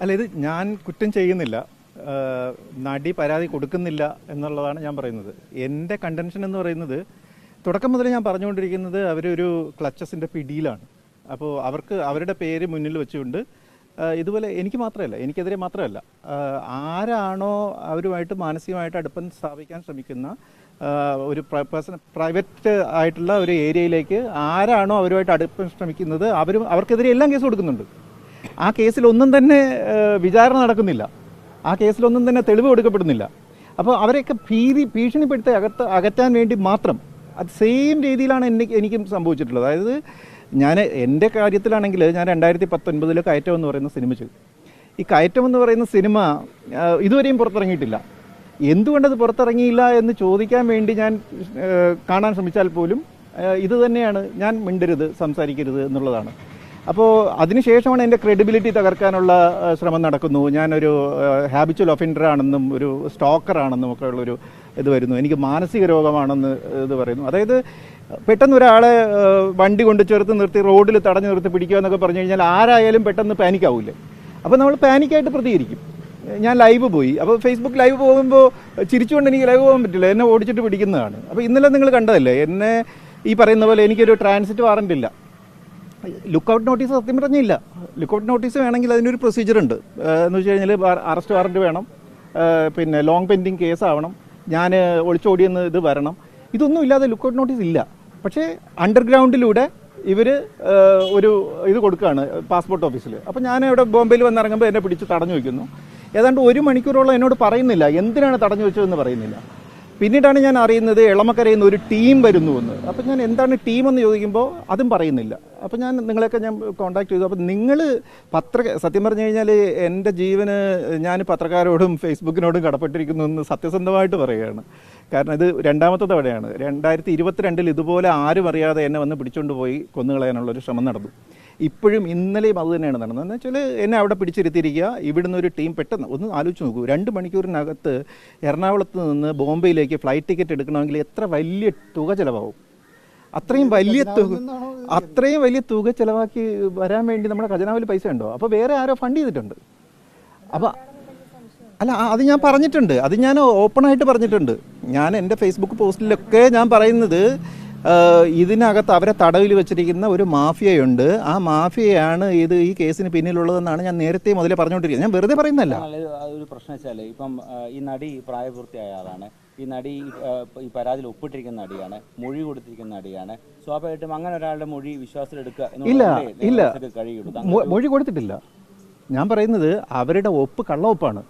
അല്ല ഇത് ഞാൻ കുറ്റം ചെയ്യുന്നില്ല. നടി പരാതി കൊടുക്കുന്നില്ല എന്നുള്ളതാണ് ഞാൻ പറയുന്നത്. എന്റെ കണ്ടൻഷൻ എന്ന് പറയുന്നത് തുടക്കം മുതൽ ഞാൻ പറഞ്ഞുകൊണ്ടിരിക്കുന്നത് അവരൊരു ക്ലച്ചസിന്റെ പിടിയിലാണ്. അപ്പോൾ അവർക്ക് അവരുടെ പേര് മുന്നിൽ വെച്ചുകൊണ്ട് ഇതുപോലെ എനിക്ക് മാത്രമല്ല എനിക്കെതിരെ മാത്രമല്ല ആരാണോ അവരുമായിട്ട് മാനസികമായിട്ട് അടുപ്പം സ്ഥാപിക്കാൻ ശ്രമിക്കുന്ന ഒരു പേഴ്സൺ പ്രൈവറ്റ് ആയിട്ടുള്ള ഒരു ഏരിയയിലേക്ക് ആരാണോ അവരുമായിട്ട് അടുപ്പം ശ്രമിക്കുന്നത് അവരും അവർക്കെതിരെ എല്ലാം കേസ് കൊടുക്കുന്നുണ്ട്. ആ കേസിലൊന്നും തന്നെ വിചാരണ നടക്കുന്നില്ല. ആ കേസിലൊന്നും തന്നെ തെളിവ് കൊടുക്കപ്പെടുന്നില്ല. അപ്പോൾ അവരെയൊക്കെ ഭീതി ഭീഷണിപ്പെടുത്തി അകത്ത് അകറ്റാൻ വേണ്ടി മാത്രം അത് സെയിം രീതിയിലാണ് എനിക്ക് എനിക്കും സംഭവിച്ചിട്ടുള്ളത്. അതായത് ഞാൻ എന്റെ കാര്യത്തിലാണെങ്കിൽ ഞാൻ രണ്ടായിരത്തി പത്തൊൻപതിൽ കയറ്റം എന്ന് പറയുന്ന സിനിമ ചെയ്തു. ഈ കയറ്റം എന്ന് പറയുന്ന സിനിമ ഇതുവരെയും പുറത്തിറങ്ങിയിട്ടില്ല. എന്തുകൊണ്ടത് പുറത്തിറങ്ങിയില്ല എന്ന് ചോദിക്കാൻ വേണ്ടി ഞാൻ കാണാൻ ശ്രമിച്ചാൽ പോലും ഇത് തന്നെയാണ് ഞാൻ മിണ്ടരുത് സംസാരിക്കരുത് എന്നുള്ളതാണ്. അപ്പോൾ അതിനുശേഷമാണ് എന്റെ ക്രെഡിബിലിറ്റി തകർക്കാനുള്ള ശ്രമം നടക്കുന്നു. ഞാനൊരു ഹാബിച്വൽ ഒഫൻഡർ ആണെന്നും ഒരു സ്റ്റോക്കറാണെന്നും ഒക്കെ ഉള്ളൊരു ഇത് വരുന്നു. എനിക്ക് മാനസിക രോഗമാണെന്ന് ഇത് പറയുന്നു. അതായത് പെട്ടെന്ന് ഒരാളെ വണ്ടി കൊണ്ട് ചേർത്ത് നിർത്തി റോഡിൽ തടഞ്ഞു നിർത്തി പിടിക്കുക എന്നൊക്കെ പറഞ്ഞു കഴിഞ്ഞാൽ ആരായാലും പെട്ടെന്ന് പാനിക് ആവില്ലേ? അപ്പോൾ നമ്മൾ പാനിക്കായിട്ട് പ്രതികരിക്കും. ഞാൻ ലൈവ് പോയി. അപ്പോൾ ഫേസ്ബുക്ക് ലൈവ് പോകുമ്പോൾ ചിരിച്ചുകൊണ്ട് എനിക്ക് ലൈവ് പോകാൻ പറ്റില്ല. എന്നെ ഓടിച്ചിട്ട് പിടിക്കുന്നതാണ്. അപ്പോൾ ഇന്നലെ നിങ്ങൾ കണ്ടതല്ലേ? എന്നെ ഈ പറയുന്ന പോലെ എനിക്കൊരു ട്രാൻസിറ്റ് വാറന്റ് ഇല്ല. ലുക്കൗട്ട് നോട്ടീസ് സത്യം പറഞ്ഞില്ല. ലുക്കൗട്ട് നോട്ടീസ് വേണമെങ്കിൽ അതിനൊരു പ്രൊസീജിയർ ഉണ്ട്. എന്ന് വെച്ച് കഴിഞ്ഞാൽ അറസ്റ്റ് വാറന്റ് വേണം. പിന്നെ ലോങ് പെൻഡിങ് കേസ് ആവണം. ഞാൻ ഒളിച്ചോടിയെന്ന് ഇത് വരണം. ഇതൊന്നും ഇല്ലാതെ ലുക്കൗട്ട് നോട്ടീസ് ഇല്ല. പക്ഷേ അണ്ടർഗ്രൗണ്ടിലൂടെ ഇവർ ഒരു ഇത് കൊടുക്കുകയാണ് പാസ്പോർട്ട് ഓഫീസിൽ അപ്പോൾ ഞാൻ ഇവിടെ ബോംബെയിൽ വന്നിറങ്ങുമ്പോൾ എന്നെ പിടിച്ച് തടഞ്ഞു വയ്ക്കുന്നു. ഏതാണ്ട് ഒരു മണിക്കൂറോളം എന്നോട് പറയുന്നില്ല. എന്തിനാണ് തടഞ്ഞു വെച്ചതെന്ന് പറയുന്നില്ല. പിന്നീടാണ് ഞാൻ അറിയുന്നത് എളമക്കരയിൽ നിന്ന് ഒരു ടീം വരുന്നു എന്ന് അപ്പം ഞാൻ എന്താണ് ടീം എന്ന് ചോദിക്കുമ്പോൾ അതും പറയുന്നില്ല. അപ്പം ഞാൻ നിങ്ങളെയൊക്കെ ഞാൻ കോൺടാക്ട് ചെയ്തു. അപ്പം നിങ്ങൾ പത്ര സത്യം പറഞ്ഞു കഴിഞ്ഞാൽ എന്റെ ജീവന് ഞാൻ പത്രക്കാരോടും ഫേസ്ബുക്കിനോടും കടപ്പെട്ടിരിക്കുന്നു എന്ന് സത്യസന്ധമായിട്ട് പറയുകയാണ്. കാരണം ഇത് രണ്ടാമത്തെ തവണയാണ്. രണ്ടായിരത്തി ഇരുപത്തിരണ്ടിൽ ഇതുപോലെ ആരും അറിയാതെ എന്നെ വന്ന് പിടിച്ചുകൊണ്ട് പോയി കൊന്നുകളയാനുള്ളൊരു ശ്രമം നടന്നു. ഇപ്പോഴും ഇന്നലെയും അത് തന്നെയാണ് നടന്നത്. എന്ന് വെച്ചാൽ എന്നെ അവിടെ പിടിച്ചിരുത്തിയിരിക്കുക. ഇവിടുന്ന് ഒരു ടീം പെട്ടെന്ന് ഒന്ന് ആലോചിച്ച് നോക്കൂ. രണ്ട് മണിക്കൂറിനകത്ത് എറണാകുളത്ത് നിന്ന് ബോംബെയിലേക്ക് ഫ്ലൈറ്റ് ടിക്കറ്റ് എടുക്കണമെങ്കിൽ എത്ര വലിയ തുക ചിലവാകും? അത്രയും വലിയ തുക അത്രയും വലിയ തുക ചിലവാക്കി വരാൻ വേണ്ടി നമ്മുടെ ഖജനാവിൽ പൈസ ഉണ്ടോ? അപ്പോൾ വേറെ ആരോ ഫണ്ട് ചെയ്തിട്ടുണ്ട്. അപ്പോൾ അല്ല അത് ഞാൻ പറഞ്ഞിട്ടുണ്ട്. അത് ഞാൻ ഓപ്പണായിട്ട് പറഞ്ഞിട്ടുണ്ട്. ഞാൻ എന്റെ ഫേസ്ബുക്ക് പോസ്റ്റിലൊക്കെ ഞാൻ പറയുന്നത് ഇതിനകത്ത് അവരെ തടവിൽ വെച്ചിരിക്കുന്ന ഒരു മാഫിയയുണ്ട്. ആ മാഫിയയാണ് ഇത് ഈ കേസിന് പിന്നിലുള്ളതെന്നാണ് ഞാൻ നേരത്തെ മുതലേ പറഞ്ഞുകൊണ്ടിരിക്കുന്നത്. ഞാൻ വെറുതെ പറയുന്നല്ല ഒരു പ്രശ്നം വെച്ചാൽ ഇപ്പം ഈ നടി പ്രായപൂർത്തിയായ ആളാണ്. ഈ നടി ഈ പരാതിയിൽ ഒപ്പിട്ടിരിക്കുന്ന നടിയാണ്. മൊഴി കൊടുത്തിരിക്കുന്ന നടിയാണ്. സ്വാഭാവികമായിട്ടും അങ്ങനെ ഒരാളുടെ മൊഴി വിശ്വാസത്തിലെടുക്കുക ഇല്ല, ഇല്ല. മൊഴി കൊടുത്തിട്ടില്ല. ഞാൻ പറയുന്നത് അവരുടെ ഒപ്പ് കള്ളവപ്പാണ്.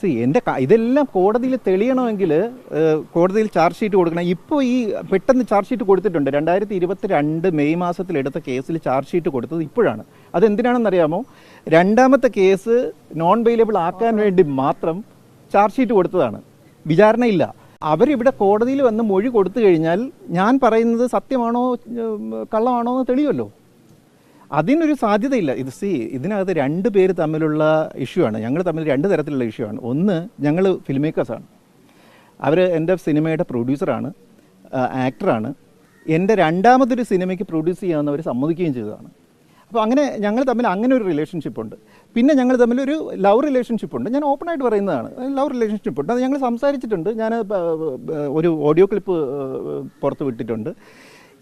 സി എന്റെ ഇതെല്ലാം കോടതിയിൽ തെളിയണമെങ്കിൽ കോടതിയിൽ ചാർജ് ഷീറ്റ് കൊടുക്കണം. ഇപ്പോൾ ഈ പെട്ടെന്ന് ചാർജ് ഷീറ്റ് കൊടുത്തിട്ടുണ്ട്. രണ്ടായിരത്തി ഇരുപത്തി രണ്ട് മെയ് മാസത്തിൽ എടുത്ത കേസിൽ ചാർജ് ഷീറ്റ് കൊടുത്തത് ഇപ്പോഴാണ്. അതെന്തിനാണെന്നറിയാമോ? രണ്ടാമത്തെ കേസ് നോൺ ബെയിലബിൾ ആക്കാൻ വേണ്ടി മാത്രം ചാർജ് ഷീറ്റ് കൊടുത്തതാണ്. വിചാരണയില്ല. അവരിവിടെ കോടതിയിൽ വന്ന് മൊഴി കൊടുത്തു കഴിഞ്ഞാൽ ഞാൻ പറയുന്നത് സത്യമാണോ കള്ളമാണോ എന്ന് തെളിയുമല്ലോ. അതിനൊരു സാധ്യതയില്ല. ഇത് സി ഇതിനകത്ത് രണ്ട് പേര് തമ്മിലുള്ള ഇഷ്യൂ ആണ്. ഞങ്ങൾ തമ്മിൽ രണ്ട് തരത്തിലുള്ള ഇഷ്യൂ ആണ്. ഒന്ന് ഞങ്ങൾ ഫിലിം മേക്കേഴ്സാണ് അവർ എന്റെ സിനിമയുടെ പ്രൊഡ്യൂസറാണ് ആക്ടറാണ് എന്റെ രണ്ടാമതൊരു സിനിമയ്ക്ക് പ്രൊഡ്യൂസ് ചെയ്യാവുന്നവർ സമ്മതിക്കുകയും ചെയ്തതാണ്. അപ്പോൾ അങ്ങനെ ഞങ്ങൾ തമ്മിൽ അങ്ങനെ ഒരു റിലേഷൻഷിപ്പ് ഉണ്ട്. പിന്നെ ഞങ്ങൾ തമ്മിൽ ഒരു ലവ് റിലേഷൻഷിപ്പ് ഉണ്ട്. ഞാൻ ഓപ്പണായിട്ട് പറയുന്നതാണ്. ലവ് റിലേഷൻഷിപ്പ് ഉണ്ട്. അത് ഞങ്ങൾ സംസാരിച്ചിട്ടുണ്ട്. ഞാൻ ഒരു ഓഡിയോ ക്ലിപ്പ് പുറത്ത് വിട്ടിട്ടുണ്ട്.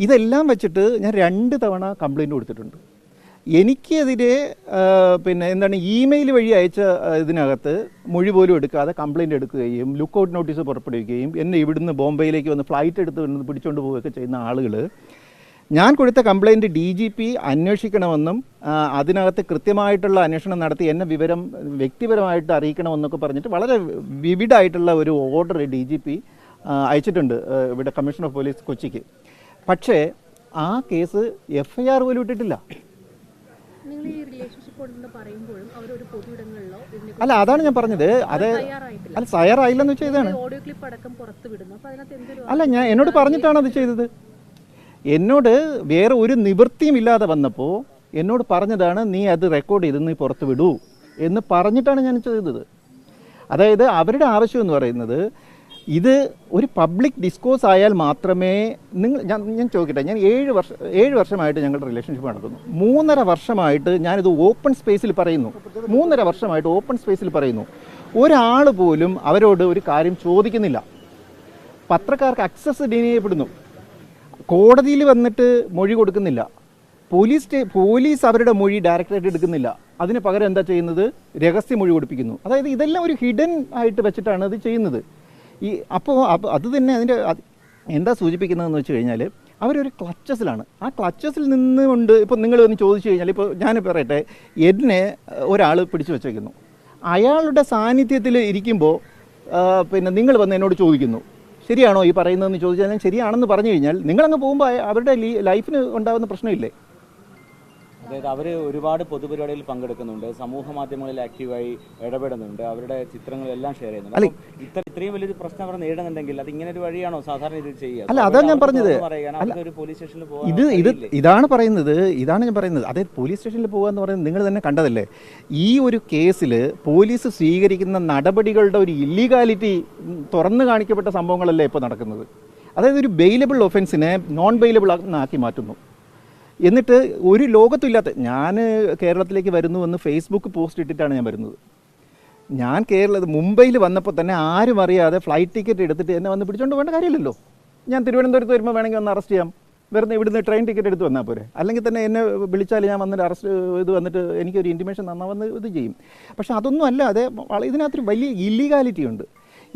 ഇതെല്ലാം വെച്ചിട്ട് ഞാൻ രണ്ട് തവണ കംപ്ലയിന്റ് കൊടുത്തിട്ടുണ്ട്. എനിക്കെതിരെ പിന്നെ എന്താണ് ഇമെയിൽ വഴി അയച്ച ഇതിനകത്ത് മൊഴി പോലും എടുക്കാതെ കംപ്ലയിന്റ് എടുക്കുകയും ലുക്ക് ഔട്ട് നോട്ടീസ് പുറപ്പെടുവിക്കുകയും എന്നെ ഇവിടുന്ന് ബോംബെയിലേക്ക് വന്ന് ഫ്ലൈറ്റ് എടുത്ത് വന്ന് പിടിച്ചുകൊണ്ട് പോവുകയൊക്കെ ചെയ്യുന്ന ആളുകൾ ഞാൻ കൊടുത്ത കംപ്ലയിന്റ് ഡി ജി പി അന്വേഷിക്കണമെന്നും അതിനകത്ത് കൃത്യമായിട്ടുള്ള അന്വേഷണം നടത്തി എന്നെ വിവരം വ്യക്തിപരമായിട്ട് അറിയിക്കണമെന്നൊക്കെ പറഞ്ഞിട്ട് വളരെ വിവിഡായിട്ടുള്ള ഒരു ഓർഡർ ഡി ജി പി അയച്ചിട്ടുണ്ട് ഇവിടെ കമ്മീഷൻ ഓഫ് പോലീസ് കൊച്ചിക്ക്. പക്ഷേ ആ കേസ് എഫ് ഐ ആർ പോലും ഇട്ടിട്ടില്ല. അല്ല അതാണ് ഞാൻ പറഞ്ഞത്. അത് അല്ല തയ്യാറായില്ലെന്ന് വെച്ചാൽ ഇതാണ്. അല്ല ഞാൻ എന്നോട് പറഞ്ഞിട്ടാണ് അത് ചെയ്തത്. എന്നോട് വേറെ ഒരു നിവൃത്തിയും ഇല്ലാതെ വന്നപ്പോൾ എന്നോട് പറഞ്ഞതാണ് നീ അത് റെക്കോർഡ് ചെയ്ത് നീ പുറത്ത് വിടൂ എന്ന് പറഞ്ഞിട്ടാണ് ഞാൻ ചെയ്തത്. അതായത് അവരുടെ ആവശ്യം എന്ന് പറയുന്നത് ഇത് ഒരു പബ്ലിക് ഡിസ്കോഴ്സ് ആയാൽ മാത്രമേ നിങ്ങൾ ഞാൻ ഞാൻ ചോദിക്കട്ടെ ഞാൻ ഏഴ് വർഷം ഏഴ് വർഷമായിട്ട് ഞങ്ങളുടെ റിലേഷൻഷിപ്പ് നടക്കുന്നു. മൂന്നര വർഷമായിട്ട് ഞാനിത് ഓപ്പൺ സ്പേസിൽ പറയുന്നു. മൂന്നര വർഷമായിട്ട് ഓപ്പൺ സ്പേസിൽ പറയുന്നു. ഒരാൾ പോലും അവരോട് ഒരു കാര്യം ചോദിക്കുന്നില്ല. പത്രക്കാർക്ക് അക്സസ് ഡിനൈ ചെയ്യപ്പെടുന്നു. കോടതിയിൽ വന്നിട്ട് മൊഴി കൊടുക്കുന്നില്ല. പോലീസ് പോലീസ് അവരുടെ മൊഴി ഡയറക്റ്റായിട്ട് എടുക്കുന്നില്ല. അതിന് പകരം എന്താ ചെയ്യുന്നത്? രഹസ്യ മൊഴി കൊടുപ്പിക്കുന്നു. അതായത് ഇതെല്ലാം ഒരു ഹിഡൻ ആയിട്ട് വെച്ചിട്ടാണ് അത് ചെയ്യുന്നത്. ഈ അപ്പോൾ അപ്പ- അത് തന്നെ അതിന്റെ അത് എന്താ സൂചിപ്പിക്കുന്നതെന്ന് വെച്ച് കഴിഞ്ഞാൽ അവരൊരു ക്ലച്ചസിലാണ്. ആ ക്ലച്ചസിൽ നിന്നുകൊണ്ട് ഇപ്പോൾ നിങ്ങൾ ഒന്ന് ചോദിച്ചു കഴിഞ്ഞാൽ ഇപ്പോൾ ഞാൻ പറയട്ടെ എന്നെ ഒരാൾ പിടിച്ചു വെച്ചേക്കുന്നു. അയാളുടെ സാന്നിധ്യത്തിൽ ഇരിക്കുമ്പോൾ പിന്നെ നിങ്ങൾ വന്ന് എന്നോട് ചോദിക്കുന്നു. ശരിയാണോ ഈ പറയുന്നതെന്ന് ചോദിച്ചാൽ ഞാൻ ശരിയാണെന്ന് പറഞ്ഞു കഴിഞ്ഞാൽ നിങ്ങളങ്ങ് പോകുമ്പോൾ അവരുടെ ലൈഫിന് ഉണ്ടാകുന്ന പ്രശ്നമില്ലേ? അതായത് അവർ ഒരുപാട് പൊതുപരിപാടികളിൽ പങ്കെടുക്കുന്നുണ്ട് സമൂഹ മാധ്യമങ്ങളിൽ ആക്റ്റീവായി ഇടപെടുന്നുണ്ട് അവരുടെ ചിത്രങ്ങളെല്ലാം ഷെയർ ചെയ്യുന്നുണ്ട്. ഇത്ര ഇത്രയും വലിയൊരു പ്രശ്നം അവർ നേരിടുന്നുണ്ടെങ്കിൽ അത് ഇങ്ങനെ ഒരു വഴിയാണോ സാധാരണ ഇത് ചെയ്യുക? അല്ല, അതാ ഞാൻ പറഞ്ഞത്. പോലീസ് സ്റ്റേഷനിൽ ഇത് ഇത് ഇതാണ് പറയുന്നത് ഇതാണ് ഞാൻ പറയുന്നത്. അതായത് പോലീസ് സ്റ്റേഷനിൽ പോകുക എന്ന് പറയുന്നത് നിങ്ങൾ തന്നെ കണ്ടതല്ലേ? ഈ ഒരു കേസിൽ പോലീസ് സ്വീകരിക്കുന്ന നടപടികളുടെ ഒരു ഇല്ലീഗാലിറ്റി തുറന്നു കാണിക്കപ്പെട്ട സംഭവങ്ങളല്ലേ ഇപ്പോൾ നടക്കുന്നത്? അതായത് ഒരു ബെയിലബിൾ ഒഫൻസിനെ നോൺ ബെയിലബിൾ ആക്കി മാറ്റുന്നു. എന്നിട്ട് ഒരു ലോകത്തുമില്ലാത്ത ഞാൻ കേരളത്തിലേക്ക് വരുന്നു എന്ന് ഫേസ്ബുക്ക് പോസ്റ്റ് ഇട്ടിട്ടാണ് ഞാൻ വരുന്നത്. ഞാൻ കേരള മുംബൈയിൽ വന്നപ്പോൾ തന്നെ ആരും അറിയാതെ ഫ്ലൈറ്റ് ടിക്കറ്റ് എടുത്തിട്ട് എന്നെ വന്ന് പിടിച്ചോണ്ട് വേണ്ട കാര്യമില്ലല്ലോ. ഞാൻ തിരുവനന്തപുരത്ത് വരുമ്പോൾ വേണമെങ്കിൽ ഒന്ന് അറസ്റ്റ് ചെയ്യാം. വെറുതെ ഇവിടുന്ന് ട്രെയിൻ ടിക്കറ്റ് എടുത്ത് വന്നാൽ പോരെ. അല്ലെങ്കിൽ തന്നെ എന്നെ വിളിച്ചാൽ ഞാൻ വന്നിട്ട് അറസ്റ്റ് ഇത് വന്നിട്ട് എനിക്കൊരു ഇന്റിമേഷൻ തന്നാൽ വന്ന് ഇത് ചെയ്യും. പക്ഷെ അതൊന്നും അല്ലാതെ ഇതിനകത്തൊരു വലിയ ഇല്ലീഗാലിറ്റി ഉണ്ട്.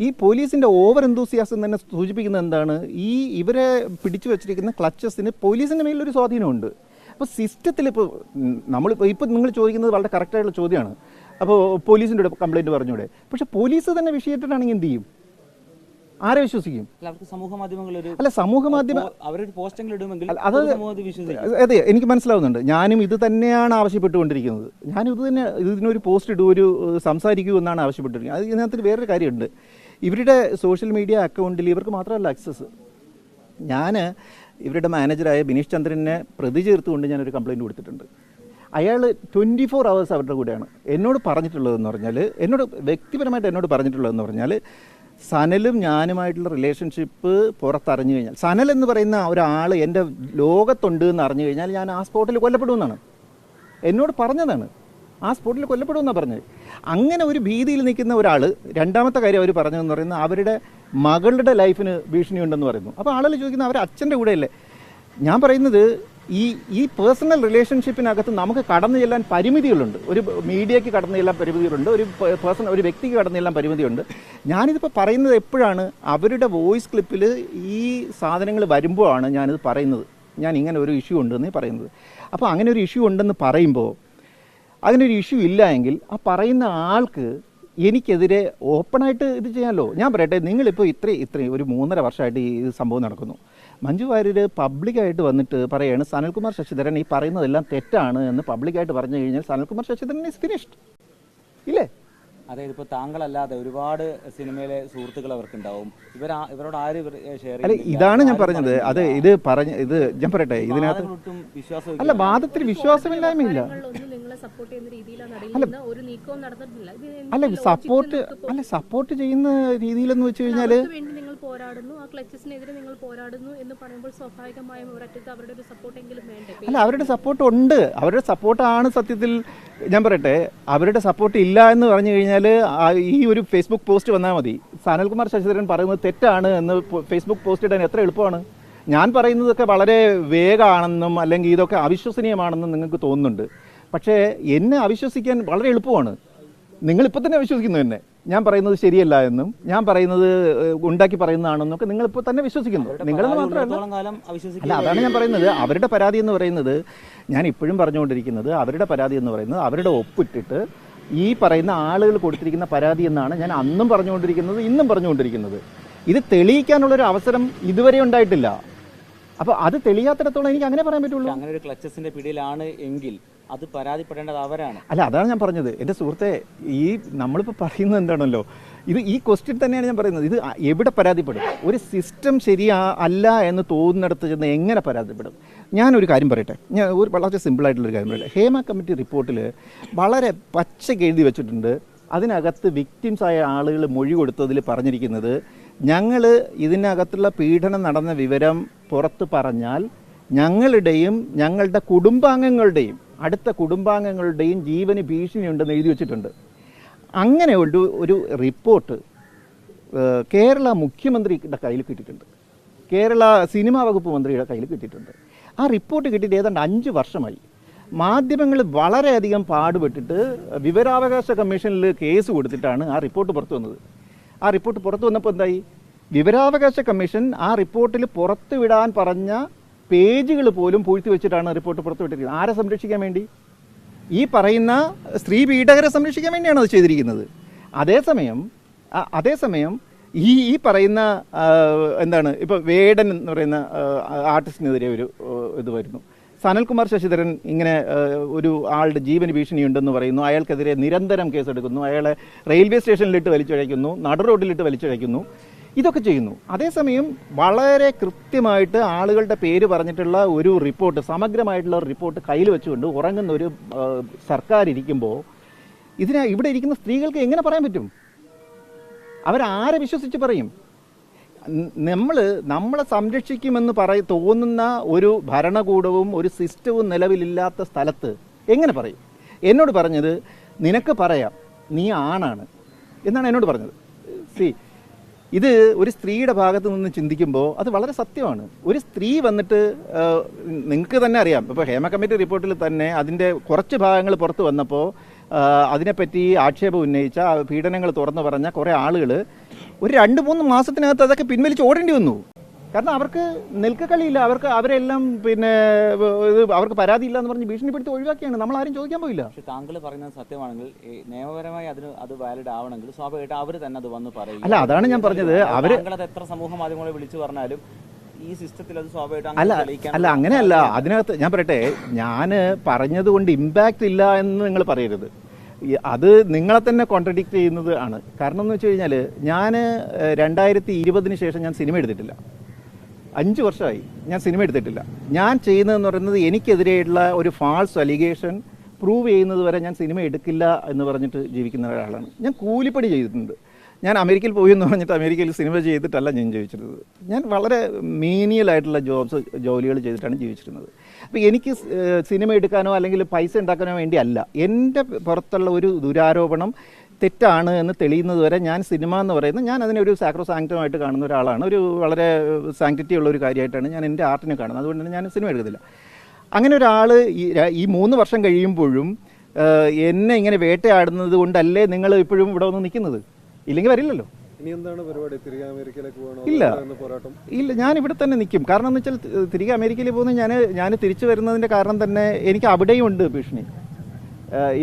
ഈ പോലീസിന്റെ ഓവർ എന്തൂസിയാസം തന്നെ സൂചിപ്പിക്കുന്നത് എന്താണ്? ഈ ഇവരെ പിടിച്ചു വെച്ചിരിക്കുന്ന ക്ലച്ചസിന് പോലീസിന്റെ മേലൊരു സ്വാധീനമുണ്ട്. അപ്പോൾ സിസ്റ്റത്തിൽ ഇപ്പോൾ നമ്മൾ ഇപ്പോൾ നിങ്ങൾ ചോദിക്കുന്നത് വളരെ കറക്റ്റായിട്ടുള്ള ചോദ്യമാണ്. അപ്പോൾ പോലീസിന്റെ കംപ്ലയിന്റ് പറഞ്ഞൂടെ. പക്ഷെ പോലീസ് തന്നെ വിഷയത്തിലാണെങ്കിൽ എന്ത് ചെയ്യും? ആരെ വിശ്വസിക്കും? സമൂഹ മാധ്യമങ്ങളൊരു അല്ല സമൂഹ മാധ്യമ അവരൊരു പോസ്റ്റെങ്കിലും ഇടുമെങ്കിൽ അത് അതെ എനിക്ക് മനസ്സിലാവുന്നുണ്ട്. ഞാനും ഇത് തന്നെയാണ് ആവശ്യപ്പെട്ടുകൊണ്ടിരിക്കുന്നത്. ഞാനും ഇത് തന്നെ ഇതിനൊരു പോസ്റ്റ് ഇടൂ ഒരു സംസാരിക്കൂ എന്നാണ് ആവശ്യപ്പെട്ടിരിക്കുന്നത്. അത് ഇതിനകത്ത് വേറൊരു കാര്യമുണ്ട്. ഇവരുടെ സോഷ്യൽ മീഡിയ അക്കൗണ്ടിൽ ഇവർക്ക് മാത്രമല്ല ആക്സസ് ഞാൻ ഇവരുടെ മാനേജറായ ബിനീഷ് ചന്ദ്രനെ പ്രതി ചേർത്തുകൊണ്ട് ഞാനൊരു കംപ്ലയിന്റ് കൊടുത്തിട്ടുണ്ട്. അയാൾ ട്വന്റി ഫോർ അവേഴ്സ് അവരുടെ കൂടെയാണ്. എന്നോട് പറഞ്ഞിട്ടുള്ളതെന്ന് പറഞ്ഞാൽ എന്നോട് വ്യക്തിപരമായിട്ട് എന്നോട് പറഞ്ഞിട്ടുള്ളതെന്ന് പറഞ്ഞാൽ സനലും ഞാനുമായിട്ടുള്ള റിലേഷൻഷിപ്പ് പുറത്തറിഞ്ഞു കഴിഞ്ഞാൽ സനൽ എന്ന് പറയുന്ന ഒരാൾ എന്റെ ലോകത്തുണ്ട് എന്ന് അറിഞ്ഞു കഴിഞ്ഞാൽ ഞാൻ ആ സ്പോട്ടിൽ കൊല്ലപ്പെടുമെന്നാണ്. എന്നോട് പറഞ്ഞതാണ്. ആ സ്പോട്ടിൽ കൊല്ലപ്പെടുമെന്നാണ് പറഞ്ഞത്. അങ്ങനെ ഒരു ഭീതിയിൽ നിൽക്കുന്ന ഒരാൾ രണ്ടാമത്തെ കാര്യം അവർ പറഞ്ഞതെന്ന് പറയുന്നത് അവരുടെ മകളുടെ ലൈഫിന് ഭീഷണിയുണ്ടെന്ന് പറയുന്നു. അപ്പോൾ ആളുകൾ ചോദിക്കുന്നത് അവർ അച്ഛന്റെ കൂടെയല്ലേ? ഞാൻ പറയുന്നത് ഈ ഈ പേഴ്സണൽ റിലേഷൻഷിപ്പിനകത്ത് നമുക്ക് കടന്നു ചെല്ലാൻ പരിമിതികളുണ്ട്. ഒരു മീഡിയയ്ക്ക് കടന്നു ചെല്ലാൻ പരിമിതികളുണ്ട്. ഒരു പേഴ്സൺ ഒരു വ്യക്തിക്ക് കടന്നു ചെല്ലാൻ പരിമിതിയുണ്ട്. ഞാനിതിപ്പോൾ പറയുന്നത് എപ്പോഴാണ് അവരുടെ വോയിസ് ക്ലിപ്പിൽ ഈ സാധനങ്ങൾ വരുമ്പോഴാണ് ഞാനിത് പറയുന്നത്. ഞാൻ ഇങ്ങനെ ഒരു ഇഷ്യൂ ഉണ്ടെന്ന് പറയുന്നത്. അപ്പോൾ അങ്ങനെ ഒരു ഇഷ്യൂ ഉണ്ടെന്ന് പറയുമ്പോൾ അതിനൊരു ഇഷ്യൂ ഇല്ല എങ്കിൽ ആ പറയുന്ന ആൾക്ക് എനിക്കെതിരെ ഓപ്പണായിട്ട് ഇത് ചെയ്യാമല്ലോ ഞാൻ പറയട്ടെ നിങ്ങളിപ്പോൾ ഇത്രയും ഇത്രയും ഒരു മൂന്നര വർഷമായിട്ട് ഈ സംഭവം നടക്കുന്നു. മഞ്ജു വാര്യർ പബ്ലിക്കായിട്ട് വന്നിട്ട് പറയാണ് സനൽകുമാർ ശശിധരൻ ഈ പറയുന്നതെല്ലാം തെറ്റാണ് എന്ന് പബ്ലിക്കായിട്ട് പറഞ്ഞു കഴിഞ്ഞാൽ സനൽകുമാർ ശശിധരൻ ഇസ് ഫിനിഷ്ഡ് ഇല്ലേ? അതായത് ഇപ്പോൾ താങ്കളല്ലാതെ ഒരുപാട് സിനിമയിലെ സുഹൃത്തുക്കൾ അവർക്കുണ്ടാവും. ഇവർ ഇവരോട് ആര് ഷെയർ അല്ല ഇതാണ് ഞാൻ പറഞ്ഞത്. അത് ഇത് പറഞ്ഞ ഇത് ഞാൻ പറയട്ടെ ഇതിനകത്ത് അല്ല വാദത്തിൽ വിശ്വാസമില്ലായ്മയില്ല. ഒന്നും നിങ്ങളെ സപ്പോർട്ട് ചെയ്യുന്ന രീതിയിലാണ് നടക്കുന്നത് ഒരു നീക്കവും നടന്നിട്ടില്ല. അല്ല സപ്പോർട്ട് അല്ല സപ്പോർട്ട് ചെയ്യുന്ന രീതിയിലെന്ന് വെച്ച് കഴിഞ്ഞാൽ നിങ്ങൾ പോരാടുന്നു. ആ ക്ലച്ചസിനെതിരെ നിങ്ങൾ പോരാടുന്നു എന്ന് പറയുമ്പോൾ സ്വാഭാവികമായും അവരുടെ ഒരു സപ്പോർട്ട് എങ്കിലും വേണ്ടേ? അല്ല അവരുടെ സപ്പോർട്ട് ഉണ്ട്. അവരുടെ സപ്പോർട്ടാണ് സത്യത്തിൽ ഞാൻ പറയട്ടെ. അവരുടെ സപ്പോർട്ട് ഇല്ല എന്ന് പറഞ്ഞു കഴിഞ്ഞാൽ ഈ ഒരു ഫേസ്ബുക്ക് പോസ്റ്റ് വന്നാൽ മതി. സനൽകുമാർ ശശിധരൻ പറയുന്നത് തെറ്റാണ് എന്ന് ഫേസ്ബുക്ക് പോസ്റ്റ് ഇടാൻ എത്ര എളുപ്പമാണ്? ഞാൻ പറയുന്നതൊക്കെ വളരെ വേഗമാണെന്നും അല്ലെങ്കിൽ ഇതൊക്കെ അവിശ്വസനീയമാണെന്നും നിങ്ങൾക്ക് തോന്നുന്നുണ്ട്. പക്ഷേ എന്നെ അവിശ്വസിക്കാൻ വളരെ എളുപ്പമാണ്. നിങ്ങളിപ്പോൾ തന്നെ വിശ്വസിക്കുന്നു എന്നെ. ഞാൻ പറയുന്നത് ശരിയല്ല എന്നും ഞാൻ പറയുന്നത് ഉണ്ടാക്കി പറയുന്നതാണെന്നൊക്കെ നിങ്ങളിപ്പോൾ തന്നെ വിശ്വസിക്കുന്നു. നിങ്ങളെന്ന് മാത്രമല്ല അല്ല അതാണ് ഞാൻ പറയുന്നത്. അവരുടെ പരാതി എന്ന് പറയുന്നത് ഞാൻ ഇപ്പോഴും പറഞ്ഞുകൊണ്ടിരിക്കുന്നത് അവരുടെ പരാതി എന്ന് പറയുന്നത് അവരുടെ ഒപ്പിട്ടിട്ട് ഈ പറയുന്ന ആളുകൾ കൊടുത്തിരിക്കുന്ന പരാതി എന്നാണ് ഞാൻ അന്നും പറഞ്ഞുകൊണ്ടിരിക്കുന്നത് ഇന്നും പറഞ്ഞുകൊണ്ടിരിക്കുന്നത്. ഇത് തെളിയിക്കാനുള്ളൊരു അവസരം ഇതുവരെ ഉണ്ടായിട്ടില്ല. അപ്പോൾ അത് തെളിയാത്തിടത്തോളം എനിക്ക് അങ്ങനെ പറയാൻ പറ്റുള്ളൂ. അങ്ങനെ ഒരു ക്ലച്ചസിന്റെ പിടിയിലാണ് എങ്കിൽ അത് പരാതിപ്പെടേണ്ടത് അവരാണ്. അല്ല അതാണ് ഞാൻ പറഞ്ഞത്. എന്റെ സുഹൃത്തെ ഈ നമ്മളിപ്പോൾ പറയുന്നത് എന്താണല്ലോ? ഇത് ഈ ക്വസ്റ്റ്യൻ തന്നെയാണ് ഞാൻ പറയുന്നത്. ഇത് എവിടെ പരാതിപ്പെടും? ഒരു സിസ്റ്റം ശരിയാ അല്ല എന്ന് തോന്നുന്നിടത്ത് ചെന്ന് എങ്ങനെ പരാതിപ്പെടും? ഞാനൊരു കാര്യം പറയട്ടെ. ഞാൻ ഒരു വളരെ സിമ്പിളായിട്ടുള്ളൊരു കാര്യം പറയട്ടെ. ഹേമ കമ്മിറ്റി റിപ്പോർട്ടിൽ വളരെ പച്ച എഴുതി വെച്ചിട്ടുണ്ട്. അതിനകത്ത് വിക്റ്റിംസ് ആയ ആളുകൾ മൊഴി കൊടുത്തതിൽ പറഞ്ഞിരിക്കുന്നത് ഞങ്ങൾ ഇതിനകത്തുള്ള പീഡനം നടന്ന വിവരം പുറത്ത് പറഞ്ഞാൽ ഞങ്ങളുടെയും ഞങ്ങളുടെ കുടുംബാംഗങ്ങളുടെയും അടുത്ത കുടുംബാംഗങ്ങളുടെയും ജീവന് ഭീഷണിയുണ്ടെന്ന് എഴുതി വച്ചിട്ടുണ്ട്. അങ്ങനെ ഒരു ഒരു റിപ്പോർട്ട് കേരള മുഖ്യമന്ത്രിയുടെ കയ്യിൽ കിട്ടിയിട്ടുണ്ട്. കേരള സിനിമാ വകുപ്പ് മന്ത്രിയുടെ കയ്യിൽ കിട്ടിയിട്ടുണ്ട്. ആ റിപ്പോർട്ട് കിട്ടിയിട്ട് ഏതാണ്ട് അഞ്ച് വർഷമായി. മാധ്യമങ്ങൾ വളരെയധികം പാടുപെട്ടിട്ട് വിവരാവകാശ കമ്മീഷനിൽ കേസ് കൊടുത്തിട്ടാണ് ആ റിപ്പോർട്ട് പുറത്തു വന്നത്. ആ റിപ്പോർട്ട് പുറത്തു വന്നപ്പോൾ എന്തായി? വിവരാവകാശ കമ്മീഷൻ ആ റിപ്പോർട്ടിൽ പുറത്തുവിടാൻ പറഞ്ഞ പേജുകൾ പോലും പൂഴ്ത്തി വെച്ചിട്ടാണ് റിപ്പോർട്ട് പുറത്തുവിട്ടിരിക്കുന്നത്. ആരെ സംരക്ഷിക്കാൻ വേണ്ടി? ഈ പറയുന്ന സ്ത്രീ പീഡകരെ സംരക്ഷിക്കാൻ വേണ്ടിയാണ് അത് ചെയ്തിരിക്കുന്നത്. അതേസമയം അതേസമയം ഈ ഈ പറയുന്ന എന്താണ് ഇപ്പോൾ വേടൻ എന്ന് പറയുന്ന ആർട്ടിസ്റ്റിനെതിരെ ഒരു ഇത് വരുന്നു. സനൽകുമാർ ശശിധരൻ ഇങ്ങനെ ഒരു ആളുടെ ജീവന് ഭീഷണിയുണ്ടെന്ന് പറയുന്നു. അയാൾക്കെതിരെ നിരന്തരം കേസെടുക്കുന്നു. അയാളെ റെയിൽവേ സ്റ്റേഷനിലിട്ട് വലിച്ചഴയ്ക്കുന്നു. നടുറോഡിലിട്ട് വലിച്ചഴയ്ക്കുന്നു. ഇതൊക്കെ ചെയ്യുന്നു. അതേസമയം വളരെ കൃത്യമായിട്ട് ആളുകളുടെ പേര് പറഞ്ഞിട്ടുള്ള ഒരു റിപ്പോർട്ട് സമഗ്രമായിട്ടുള്ള ഒരു റിപ്പോർട്ട് കയ്യിൽ വെച്ചുകൊണ്ട് ഉറങ്ങുന്ന ഒരു സർക്കാർ ഇരിക്കുമ്പോൾ ഇതിനെ ഇവിടെ ഇരിക്കുന്ന സ്ത്രീകൾക്ക് എങ്ങനെ പറയാൻ പറ്റും? അവരാരെ വിശ്വസിച്ച് പറയും. നമ്മൾ നമ്മളെ സംരക്ഷിക്കുമെന്ന് പറ തോന്നുന്ന ഒരു ഭരണകൂടവും ഒരു സിസ്റ്റവും നിലവിലില്ലാത്ത സ്ഥലത്ത് എങ്ങനെ പറയും? എന്നോട് പറഞ്ഞത് നിനക്ക് പറയാം നീ ആണാണ് എന്നാണ് എന്നോട് പറഞ്ഞത്. സി ഇത് ഒരു സ്ത്രീയുടെ ഭാഗത്ത് നിന്ന് ചിന്തിക്കുമ്പോൾ അത് വളരെ സത്യമാണ്. ഒരു സ്ത്രീ വന്നിട്ട് നിങ്ങൾക്ക് തന്നെ അറിയാം. ഇപ്പോൾ ഹേമ കമ്മിറ്റി റിപ്പോർട്ടിൽ തന്നെ അതിന്റെ കുറച്ച് ഭാഗങ്ങൾ പുറത്ത് വന്നപ്പോൾ അതിനെപ്പറ്റി ആക്ഷേപം ഉന്നയിച്ച പീഡനങ്ങൾ തുറന്നു പറഞ്ഞ കുറേ ആളുകൾ ഒരു രണ്ട് മൂന്ന് മാസത്തിനകത്ത് അതൊക്കെ പിൻവലിച്ച് ഓടേണ്ടി വന്നു. കാരണം അവർക്ക് നിൽക്കക്കളിയില്ല അവർക്ക് അവരെല്ലാം പിന്നെ ഇത് അവർക്ക് പരാതിയില്ല എന്ന് പറഞ്ഞ് ഭീഷണിപ്പെടുത്തി ഒഴിവാക്കിയാണ്. നമ്മൾ ആരും ചോദിക്കാൻ പോയില്ല. പക്ഷെ താങ്കൾ പറയുന്നത് സത്യമാണെങ്കിൽ നിയമപരമായി അതിന് അത് വാലിഡ് ആവണമെങ്കിൽ സ്വാഭാവികമായിട്ട് അവർ തന്നെ അത് വന്ന് പറയും. അല്ല, അതാണ് ഞാൻ പറഞ്ഞത്. അവർ എത്ര സമൂഹ മാധ്യമങ്ങളെ വിളിച്ചു പറഞ്ഞാലും ഈ സിസ്റ്റത്തിൽ അത് സ്വാഭാവികമായിട്ട് അല്ല അല്ല അങ്ങനെയല്ല. അതിനകത്ത് ഞാൻ പറയട്ടെ ഞാൻ പറഞ്ഞത് കൊണ്ട് ഇമ്പാക്റ്റ് ഇല്ല എന്ന് നിങ്ങൾ പറയരുത്. അത് നിങ്ങളെ തന്നെ കോൺട്രഡിക്റ്റ് ചെയ്യുന്നത് ആണ്. കാരണം എന്ന് വെച്ച് കഴിഞ്ഞാൽ ഞാൻ രണ്ടായിരത്തി ഇരുപതിന് ശേഷം ഞാൻ സിനിമ എടുത്തിട്ടില്ല. അഞ്ച് വർഷമായി ഞാൻ സിനിമ എടുത്തിട്ടില്ല. ഞാൻ ചെയ്യുന്നതെന്ന് പറയുന്നത് എനിക്കെതിരെയുള്ള ഒരു ഫാൾസ് അലിഗേഷൻ പ്രൂവ് ചെയ്യുന്നത് വരെ ഞാൻ സിനിമ എടുക്കില്ല എന്ന് പറഞ്ഞിട്ട് ജീവിക്കുന്ന ഒരാളാണ്. ഞാൻ കൂലിപ്പണി ചെയ്തിട്ടുണ്ട്. ഞാൻ അമേരിക്കയിൽ പോയി എന്ന് പറഞ്ഞിട്ട് അമേരിക്കയിൽ സിനിമ ചെയ്തിട്ടല്ല ഞാൻ ജീവിച്ചിരുന്നത്. ഞാൻ വളരെ മീനിയലായിട്ടുള്ള ജോബ്സ് ജോലികൾ ചെയ്തിട്ടാണ് ജീവിച്ചിരുന്നത്. അപ്പോൾ എനിക്ക് സിനിമ എടുക്കാനോ അല്ലെങ്കിൽ പൈസ ഉണ്ടാക്കാനോ വേണ്ടി അല്ല എന്റെ പുറത്തുള്ള ഒരു ദുരാരോപണം തെറ്റാണ് എന്ന് തെളിയുന്നത് വരെ ഞാൻ സിനിമ എന്ന് പറയുന്നത് ഞാൻ അതിനെ ഒരു സാക്രോ സാങ്ക്റ്റമായിട്ട് കാണുന്ന ഒരാളാണ്. ഒരു വളരെ സാങ്ക്റ്റിറ്റി ഉള്ള ഒരു കാര്യമായിട്ടാണ് ഞാൻ എന്റെ ആർട്ടിനെ കാണുന്നത്. അതുകൊണ്ട് തന്നെ ഞാൻ സിനിമ എടുക്കുന്നില്ല അങ്ങനെ ഒരാൾ ഈ മൂന്ന് വർഷം കഴിയുമ്പോഴും എന്നെ ഇങ്ങനെ വേട്ടയാടുന്നത് കൊണ്ടല്ലേ നിങ്ങൾ ഇപ്പോഴും ഇവിടെ വന്ന് നിൽക്കുന്നത്? ഇല്ലെങ്കിൽ വരില്ലല്ലോ. ഇല്ല. ഇല്ല ഞാൻ ഇവിടെ തന്നെ നിൽക്കും. കാരണം എന്ന് വെച്ചാൽ തിരികെ അമേരിക്കയിൽ പോകുന്ന ഞാൻ ഞാൻ തിരിച്ചു വരുന്നതിന്റെ കാരണം തന്നെ എനിക്ക് അവിടെയും ഉണ്ട് ഭീഷണി.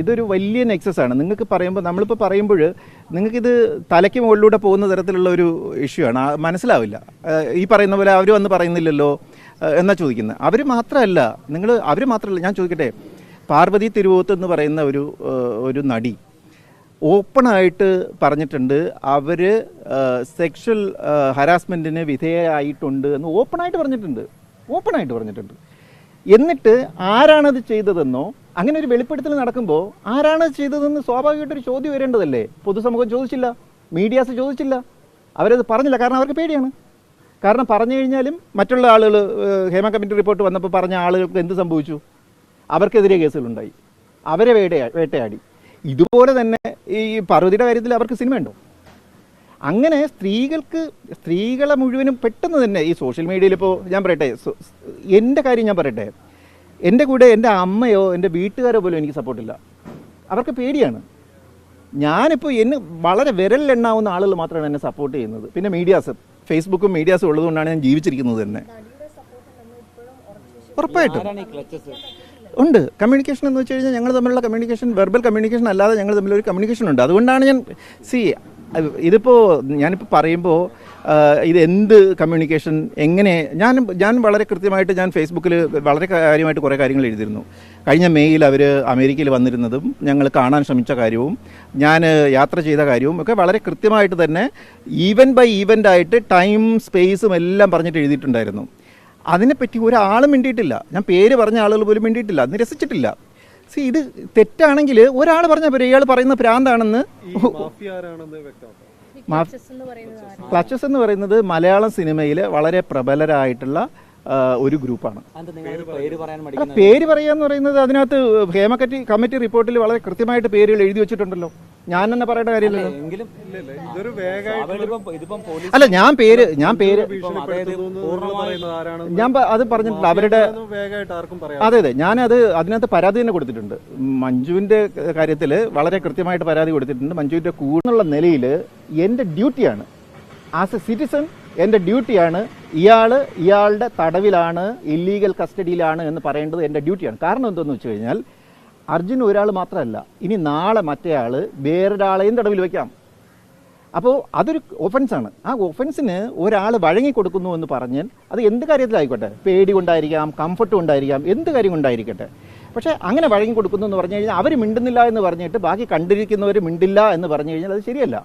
ഇതൊരു വലിയ നെക്സസ് ആണ്. നിങ്ങൾക്ക് പറയുമ്പോൾ നമ്മളിപ്പോൾ പറയുമ്പോൾ നിങ്ങൾക്കിത് തലയ്ക്ക് മുകളിലൂടെ പോകുന്ന തരത്തിലുള്ള ഒരു ഇഷ്യൂ ആണ്. മനസ്സിലാവില്ല. ഈ പറയുന്ന പോലെ അവർ വന്ന് പറയുന്നില്ലല്ലോ എന്നാ ചോദിക്കുന്നത് അവർ മാത്രമല്ല നിങ്ങൾ അവർ മാത്രമല്ല ഞാൻ ചോദിക്കട്ടെ പാർവതി തിരുവോത്ത് എന്ന് പറയുന്ന ഒരു ഒരു നടി ഓപ്പണായിട്ട് പറഞ്ഞിട്ടുണ്ട്. അവർ സെക്ഷൽ ഹരാസ്മെന്റിന് വിധേയമായിട്ടുണ്ട് എന്ന് ഓപ്പണായിട്ട് പറഞ്ഞിട്ടുണ്ട്. ഓപ്പണായിട്ട് പറഞ്ഞിട്ടുണ്ട്. എന്നിട്ട് ആരാണത് ചെയ്തതെന്നോ അങ്ങനെ ഒരു വെളിപ്പെടുത്തൽ നടക്കുമ്പോൾ ആരാണ് ചെയ്തതെന്ന് സ്വാഭാവികമായിട്ടൊരു ചോദ്യം വരേണ്ടതല്ലേ പൊതുസമൂഹം ചോദിച്ചില്ല. മീഡിയാസ് ചോദിച്ചില്ല. അവരത് പറഞ്ഞില്ല. കാരണം അവർക്ക് പേടിയാണ്. കാരണം പറഞ്ഞു കഴിഞ്ഞാലും മറ്റുള്ള ആളുകൾ ഹേമ കമ്മിറ്റി റിപ്പോർട്ട് വന്നപ്പോൾ പറഞ്ഞ ആളുകൾക്ക് എന്ത് സംഭവിച്ചു? അവർക്കെതിരെ കേസുകളുണ്ടായി. അവരെ വേട്ടയാ വേട്ടയാടി. ഇതുപോലെ തന്നെ ഈ പാർവതിയുടെ കാര്യത്തിൽ അവർക്ക് സിനിമയുണ്ടോ? അങ്ങനെ സ്ത്രീകൾക്ക് സ്ത്രീകളെ മുഴുവനും പെട്ടെന്ന് തന്നെ ഈ സോഷ്യൽ മീഡിയയിൽ ഇപ്പോൾ ഞാൻ പറയട്ടെ എന്റെ കാര്യം ഞാൻ പറയട്ടെ. എന്റെ കൂടെ എന്റെ അമ്മയോ എന്റെ വീട്ടുകാരോ പോലും എനിക്ക് സപ്പോർട്ടില്ല അവർക്ക് പേടിയാണ്. ഞാനിപ്പോൾ എന്നെ വളരെ വിരലിലെണ്ണാവുന്ന ആളുകൾ മാത്രമാണ് എന്നെ സപ്പോർട്ട് ചെയ്യുന്നത്. പിന്നെ മീഡിയാസ് ഫേസ്ബുക്കും മീഡിയാസും ഉള്ളതുകൊണ്ടാണ് ഞാൻ ജീവിച്ചിരിക്കുന്നത് തന്നെ. ഉറപ്പായിട്ടും. ഉണ്ട്. കമ്മ്യൂണിക്കേഷൻ എന്ന് വെച്ച് കഴിഞ്ഞാൽ ഞങ്ങൾ തമ്മിലുള്ള കമ്മ്യൂണിക്കേഷൻ വെർബൽ കമ്മ്യൂണിക്കേഷൻ അല്ലാതെ ഞങ്ങൾ തമ്മിലൊരു കമ്മ്യൂണിക്കേഷൻ ഉണ്ട്. അതുകൊണ്ടാണ് ഞാൻ സി ഇതിപ്പോൾ ഞാനിപ്പോൾ പറയുമ്പോൾ ഇത് എന്ത് കമ്മ്യൂണിക്കേഷൻ എങ്ങനെ? ഞാൻ ഞാൻ വളരെ കൃത്യമായിട്ട് ഞാൻ ഫേസ്ബുക്കിൽ വളരെ കാര്യമായിട്ട് കുറേ കാര്യങ്ങൾ എഴുതിയിരുന്നു. കഴിഞ്ഞ മെയ്യിൽ അവർ അമേരിക്കയിൽ വന്നിരുന്നതും ഞങ്ങൾ കാണാൻ ശ്രമിച്ച കാര്യവും ഞാൻ യാത്ര ചെയ്ത കാര്യവും ഒക്കെ വളരെ കൃത്യമായിട്ട് തന്നെ ഈവൻ ബൈ ഈവന്റ് ആയിട്ട് ടൈം സ്പേസും എല്ലാം പറഞ്ഞിട്ട് എഴുതിയിട്ടുണ്ടായിരുന്നു. അതിനെപ്പറ്റി ഒരാളും മിണ്ടിയിട്ടില്ല. ഞാൻ പേര് പറഞ്ഞ ആളുകൾ പോലും മിണ്ടിയിട്ടില്ല. അത് നിരസിച്ചിട്ടില്ല സി ഇത് തെറ്റാണെങ്കിൽ ഒരാൾ പറഞ്ഞാൽ പോരെ ഇയാൾ പറയുന്ന ഭ്രാന്താണെന്ന് ക്ലച്ചസ് എന്ന് പറയുന്നത് മലയാളം സിനിമയിൽ വളരെ പ്രബലരായിട്ടുള്ള ഒരു ഗ്രൂപ്പാണ്. പേര് പറയാൻ എന്ന് പേര് പറയാന്ന് പറയുന്നത് അതിനകത്ത് ഹേമകറ്റി കമ്മിറ്റി റിപ്പോർട്ടിൽ വളരെ കൃത്യമായിട്ട് പേരുകൾ എഴുതി വെച്ചിട്ടുണ്ടല്ലോ. ഞാൻ തന്നെ പറയേണ്ട കാര്യമില്ലല്ലോ. എങ്കിലും ഇതൊരു വേഗ സ്വാഭാവികമായിട്ടും ഇപ്പം ഇതിപ്പം പോലീസ് അല്ല ഞാൻ പേര് ഞാൻ പേര് ഞാൻ അത് പറഞ്ഞിട്ടുണ്ട് അവരുടെ അതെ അതെ. ഞാനത് അതിനകത്ത് പരാതി തന്നെ കൊടുത്തിട്ടുണ്ട്. മഞ്ജുവിന്റെ കാര്യത്തിൽ വളരെ കൃത്യമായിട്ട് പരാതി കൊടുത്തിട്ടുണ്ട്. മഞ്ജുവിന്റെ കൂടുന്നുള്ള നിലയിൽ എന്റെ ഡ്യൂട്ടിയാണ്. ആസ് എ സിറ്റിസൺ എന്റെ ഡ്യൂട്ടിയാണ് ഇയാൾ ഇയാളുടെ തടവിലാണ് ഇല്ലീഗൽ കസ്റ്റഡിയിലാണ് എന്ന് പറയേണ്ടത് എന്റെ ഡ്യൂട്ടിയാണ് കാരണം എന്തെന്ന് വെച്ച് കഴിഞ്ഞാൽ അർജുൻ ഒരാൾ മാത്രമല്ല ഇനി നാളെ മറ്റേയാൾ വേറൊരാളെയും തടവിൽ വയ്ക്കാം അപ്പോൾ അതൊരു ഒഫൻസാണ് ആ ഒഫൻസിന് ഒരാൾ വഴങ്ങി കൊടുക്കുന്നു എന്ന് പറഞ്ഞാൽ അത് എന്ത് കാര്യത്തിലായിക്കോട്ടെ? പേടി കൊണ്ടായിരിക്കാം കംഫർട്ട് കൊണ്ടായിരിക്കാം എന്ത് കാര്യം കൊണ്ടായിരിക്കട്ടെ? പക്ഷേ അങ്ങനെ വഴങ്ങി കൊടുക്കുന്നു എന്ന് പറഞ്ഞു കഴിഞ്ഞാൽ അവർ മിണ്ടുന്നില്ല എന്ന് പറഞ്ഞിട്ട് ബാക്കി കണ്ടിരിക്കുന്നവർ മിണ്ടില്ല എന്ന് പറഞ്ഞു കഴിഞ്ഞാൽ അത് ശരിയല്ല.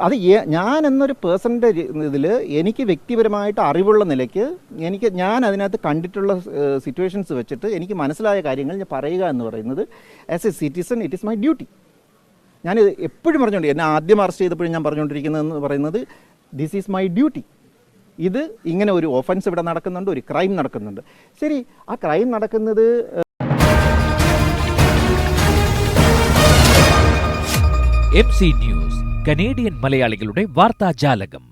അത് ഞാൻ എന്നൊരു പേഴ്സണിന്റെ ഇതിൽ എനിക്ക് വ്യക്തിപരമായിട്ട് അറിവുള്ള നിലയ്ക്ക് എനിക്ക് ഞാൻ അതിനകത്ത് കണ്ടിട്ടുള്ള സിറ്റുവേഷൻസ് വെച്ചിട്ട് എനിക്ക് മനസ്സിലായ കാര്യങ്ങൾ ഞാൻ പറയുക എന്ന് പറയുന്നത് as a citizen it is my duty ഞാൻ എപ്പോഴും പറഞ്ഞുകൊണ്ട് എന്നെ ആദ്യം അറസ്റ്റ് ചെയ്തപ്പോഴും ഞാൻ പറഞ്ഞുകൊണ്ടിരിക്കുന്നതെന്ന് പറയുന്നത് ദിസ് ഈസ് മൈ ഡ്യൂട്ടി ഇത് ഇങ്ങനെ ഒരു ഒഫൻസ് ഇവിടെ നടക്കുന്നുണ്ട് ഒരു ക്രൈം നടക്കുന്നുണ്ട്. ശരി ആ ക്രൈം നടക്കുന്നത് എഫ് സി ന്യൂസ് കനേഡിയൻ മലയാളികളുടെ വാർത്താജാലകം.